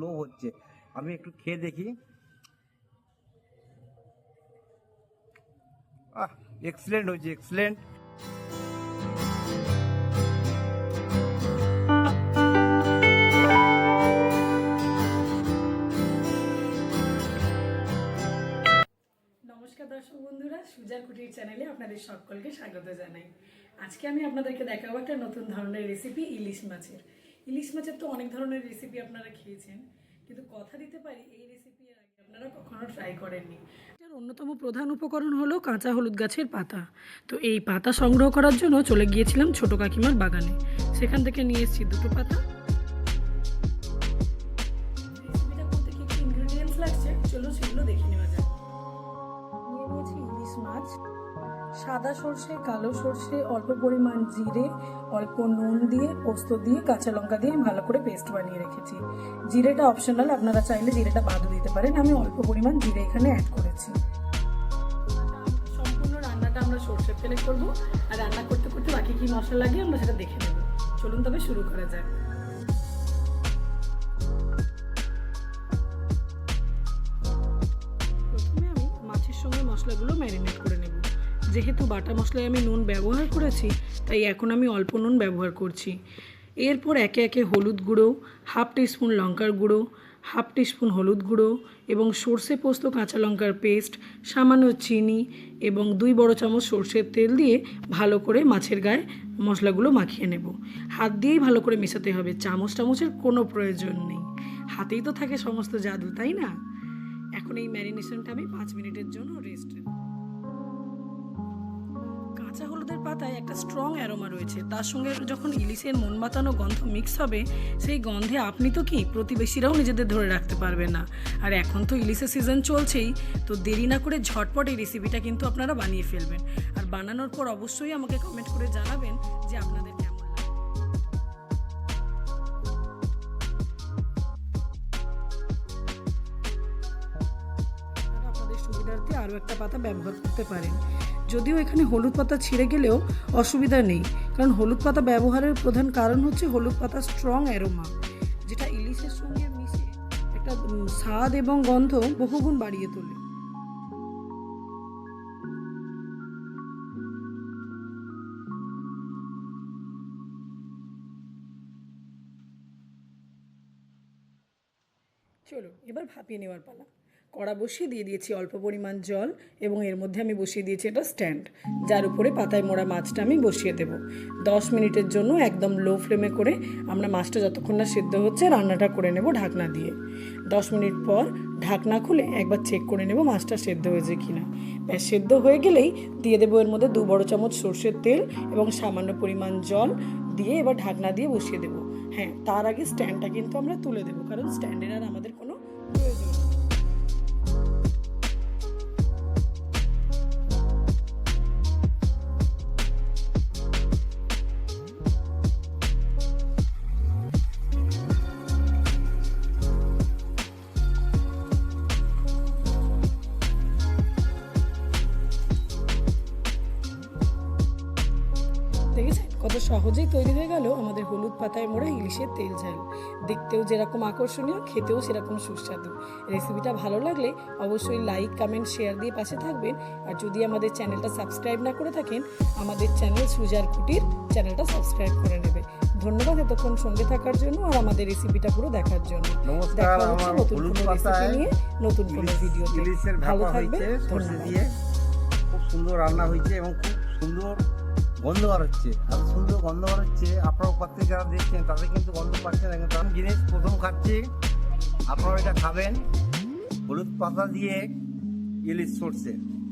লোভ হচ্ছে। আমি একটু খেয়ে দেখি। আহ এক্সিলেন্ট হয়েছে এক্সিলেন্ট নমস্কার দর্শক বন্ধুরা, সুজার কুটির চ্যানেলে আপনাদের সকলকে স্বাগত জানাই। আজকে আমি আপনাদেরকে দেখাবো একটা নতুন ধরনের রেসিপি ইলিশ মাছের। ইলিশ মাছের তো অনেক ধরনের রেসিপি আপনারা খেয়েছেন কিন্তু কথা দিতে পারি এই রেসিপি এর আগে আপনারা কখনো ট্রাই করেননি। এটার অন্যতম প্রধান উপকরণ হলো কাঁচা হলুদ গাছের পাতা। তো এই পাতা সংগ্রহ করার জন্য চলে গিয়েছিলাম ছোট কাকিমার বাগানে। সেখান থেকে নিয়ে এসেছি দুটো পাতা। রেসিপিটা করতে কি কি ইনগ্রেডিয়েন্টস লাগছে? চলুন সেগুলো দেখে নেওয়া যাক। নিয়ে নিয়েছি ইলিশ মাছ। সাদা সর্ষে, কালো সর্ষে, অল্প পরিমাণ জিরে, অল্প নুন দিয়ে, পোস্ত দিয়ে, কাঁচা লঙ্কা দিয়ে ভালো করে পেস্ট বানিয়ে রেখেছি। জিরেটা অপশনাল আপনারা চাইলে জিরেটা বাদও দিতে পারেন। আমি অল্প পরিমাণ জিরে এখানে অ্যাড করেছি। সম্পূর্ণ রান্নাটা আমরা সর্ষের ফেলে করব। আর রান্না করতে করতে বাকি কি মশলা লাগে আমরা সেটা দেখে নেব। চলুন তবে শুরু করা যাক। যেহেতু বাটা মশলায় আমি নুন ব্যবহার করেছি, তাই এখন আমি অল্প নুন ব্যবহার করছি। এরপর একে একে হলুদ গুঁড়ো, হাফ টিস্পুন লঙ্কার গুঁড়ো, হাফ টিস্পুন হলুদ গুঁড়ো এবং সর্ষে পোস্ত কাঁচা লঙ্কার পেস্ট, সামান্য চিনি এবং দুই বড় চামচ সর্ষের তেল দিয়ে ভালো করে মাছের গায়ে মশলাগুলো মাখিয়ে নেব। হাত দিয়েই ভালো করে মেশাতে হবে, চামচ টামচের কোনো প্রয়োজন নেই। হাতেই তো থাকে সমস্ত জাদু, তাই না? এখন এই ম্যারিনেশনটা আমি পাঁচ মিনিটের জন্য রেস্ট কাঁচা হলুদের পাতায় একটা স্ট্রং অ্যারোমা রয়েছে। তার সঙ্গে যখন ইলিশের মন মাতানো গন্ধ মিক্স হবে, সেই গন্ধে আপনি তো কি প্রতিবেশীরাও নিজেদের ধরে রাখতে পারবে না। আর এখন তো ইলিশের সিজন চলছেই, তো দেরি না করে ঝটপট এই রেসিপিটা কিন্তু আপনারা বানিয়ে ফেলবেন। আর বানানোর পর অবশ্যই আমাকে কমেন্ট করে জানাবেন যে আপনাদের সুবিধার্থে আরও একটা পাতা ব্যবহার করতে পারেন। যদিও এখানে হলুদ পাতা ছিঁড়ে গেলেও অসুবিধা নেই, কারণ হলুদ পাতা ব্যবহারের প্রধান কারণ হচ্ছে হলুদ পাতা স্ট্রং অ্যারোমা যেটা ইলিশের সঙ্গে মিশে একটা স্বাদ এবং গন্ধ বহুগুণ বাড়িয়ে তোলে। চলো এবার ভাপিয়ে নেওয়ার পালা। কড়া বসিয়ে দিয়ে দিয়েছি অল্প পরিমাণ জল এবং এর মধ্যে আমি বসিয়ে দিয়েছি এটা স্ট্যান্ড, যার উপরে পাতায় মোড়া মাছটা আমি বসিয়ে দেব। দশ মিনিটের জন্য একদম লো ফ্লেমে করে আমরা মাছটা যতক্ষণ না সিদ্ধ হচ্ছে রান্নাটা করে নেব ঢাকনা দিয়ে। দশ মিনিট পর ঢাকনা খুলে একবার চেক করে নেব মাছটা সেদ্ধ হয়েছে কিনা। ব্যাস, সেদ্ধ হয়ে গেলেই দিয়ে দেবো এর মধ্যে দু বড় চামচ সর্ষের তেল এবং সামান্য পরিমাণ জল দিয়ে এবার ঢাকনা দিয়ে বসিয়ে দেবো। হ্যাঁ তার আগে স্ট্যান্ডটা কিন্তু আমরা তুলে দেবো, কারণ স্ট্যান্ডের আর আমাদের কোনো কত সহজেই তৈরি হয়ে গেল আমাদের হলুদ পাতায় মোড়া ইলিশের তেল ঝাল। দেখতেও যেরকম আকর্ষণীয় খেতেও সেরকম সুস্বাদু। রেসিপিটা ভালো লাগলে অবশ্যই লাইক কমেন্ট শেয়ার দিয়ে পাশে থাকবেন। আর যদি আমাদের চ্যানেলটা সাবস্ক্রাইব না করে থাকেন আমাদের চ্যানেল সুজার কুটির চ্যানেলটা সাবস্ক্রাইব করে নেবে। ধন্যবাদ এতক্ষণ সঙ্গে থাকার জন্য আর আমাদের রেসিপিটা পুরো দেখার জন্য। দেখা হচ্ছে নতুন কোনো রেসিপি নিয়ে নতুন কোনো ভিডিওতে ভালো থাকবেন ধন্যবাদ। খুব সুন্দর রান্না হয়েছে এবং খুব সুন্দর গন্ধ বার হচ্ছে আর সুন্দর গন্ধ বার হচ্ছে আপনারা থেকে যারা দেখছেন, তাদের কিন্তু গন্ধ পাচ্ছে না। কিন্তু জিনিস প্রথম খাচ্ছি, আপনারা এটা খাবেন। হলুদ পাতা দিয়ে ইলিশ সর্ষে।